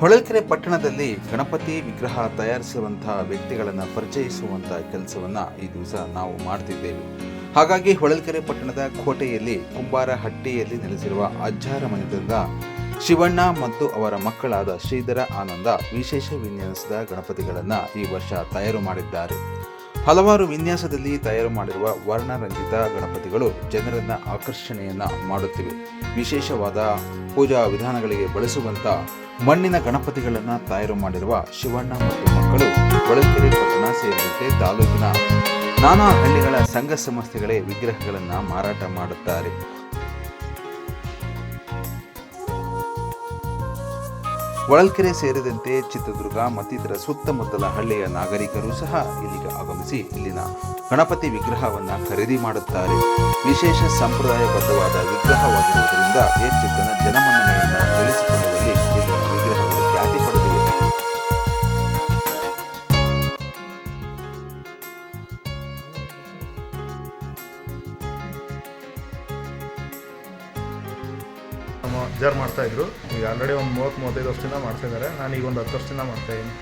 ಹೊಳಲ್ಕೆರೆ ಪಟ್ಟಣದಲ್ಲಿ ಗಣಪತಿ ವಿಗ್ರಹ ತಯಾರಿಸುವಂತಹ ವ್ಯಕ್ತಿಗಳನ್ನು ಪರಿಚಯಿಸುವಂತಹ ಕೆಲಸವನ್ನು ಈ ದಿವಸ ನಾವು ಮಾಡ್ತಿದ್ದೇವೆ. ಹಾಗಾಗಿ ಹೊಳಲ್ಕೆರೆ ಪಟ್ಟಣದ ಕೋಟೆಯಲ್ಲಿ ಕುಂಬಾರ ಹಟ್ಟಿಯಲ್ಲಿ ನೆಲೆಸಿರುವ ಅಜ್ಜಾರ ಮನೆತನದ ಶಿವಣ್ಣ ಮತ್ತು ಅವರ ಮಕ್ಕಳಾದ ಶ್ರೀಧರ ಆನಂದ ವಿಶೇಷ ವಿನ್ಯಾಸದ ಗಣಪತಿಗಳನ್ನು ಈ ವರ್ಷ ತಯಾರು ಮಾಡಿದ್ದಾರೆ. ಹಲವಾರು ವಿನ್ಯಾಸದಲ್ಲಿ ತಯಾರು ಮಾಡಿರುವ ವರ್ಣರಂಜಿತ ಗಣಪತಿಗಳು ಜನರನ್ನ ಆಕರ್ಷಣೆಯನ್ನ ಮಾಡುತ್ತಿವೆ. ವಿಶೇಷವಾದ ಪೂಜಾ ವಿಧಾನಗಳಿಗೆ ಬಳಸುವಂತ ಮಣ್ಣಿನ ಗಣಪತಿಗಳನ್ನು ತಯಾರು ಮಾಡಿರುವ ಶಿವಣ್ಣ ಮತ್ತು ಮಕ್ಕಳು ಹೊಳಲ್ಕೆರೆ ಪಟ್ಟಣ ಸೇರಿದಂತೆ ತಾಲೂಕಿನ ನಾನಾ ಹಳ್ಳಿಗಳ ಸಂಘ ಸಂಸ್ಥೆಗಳೇ ವಿಗ್ರಹಗಳನ್ನು ಮಾರಾಟ ಮಾಡುತ್ತಾರೆ. ಹೊಳಲ್ಕೆರೆ ಸೇರಿದಂತೆ ಚಿತ್ರದುರ್ಗ ಮತ್ತಿತರ ಸುತ್ತಮುತ್ತಲ ಹಳ್ಳಿಯ ನಾಗರಿಕರು ಸಹ ಇಲ್ಲಿಗೆ ಆಗಮಿಸಿ ಇಲ್ಲಿನ ಗಣಪತಿ ವಿಗ್ರಹವನ್ನು ಖರೀದಿ ಮಾಡುತ್ತಾರೆ. ವಿಶೇಷ ಸಂಪ್ರದಾಯಬದ್ಧವಾದ ವಿಗ್ರಹವಾಗಿರುವುದರಿಂದ ಹೆಚ್ಚು ಅಜ್ಜಾರು ಮಾಡ್ತಾ ಇದ್ರು. ಈಗ ಆಲ್ರೆಡಿ ಒಂದು ಮೂವತ್ತು ಮೂವತ್ತೈದು ವರ್ಷದಿಂದ ಮಾಡ್ತಾ ಇದ್ದಾರೆ. ನಾನು ಈಗ ಒಂದು ಹತ್ತು ವರ್ಷದಿಂದ ಮಾಡ್ತಾಯಿದ್ದೀನಿ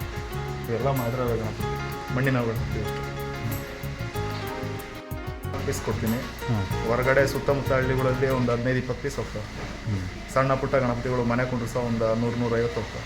ಇವೆಲ್ಲ ಮಾಡಿದ್ರೆ ಗಣಪತಿ ಮಣ್ಣಿನ ಪೀಸ್ ಕೊಡ್ತೀನಿ. ಹೊರಗಡೆ ಸುತ್ತಮುತ್ತ ಹಳ್ಳಿಗಳಲ್ಲಿ ಒಂದು ಹದಿನೈದು ಇಪ್ಪತ್ತು ಪೀಸ್ ಹೋಗ್ತವೆ. ಸಣ್ಣ ಪುಟ್ಟ ಗಣಪತಿಗಳು ಮನೆ ಕುಂಡ್ರಿಸೋ ಒಂದು ನೂರು ನೂರೈವತ್ತು ಹೋಗ್ತವೆ.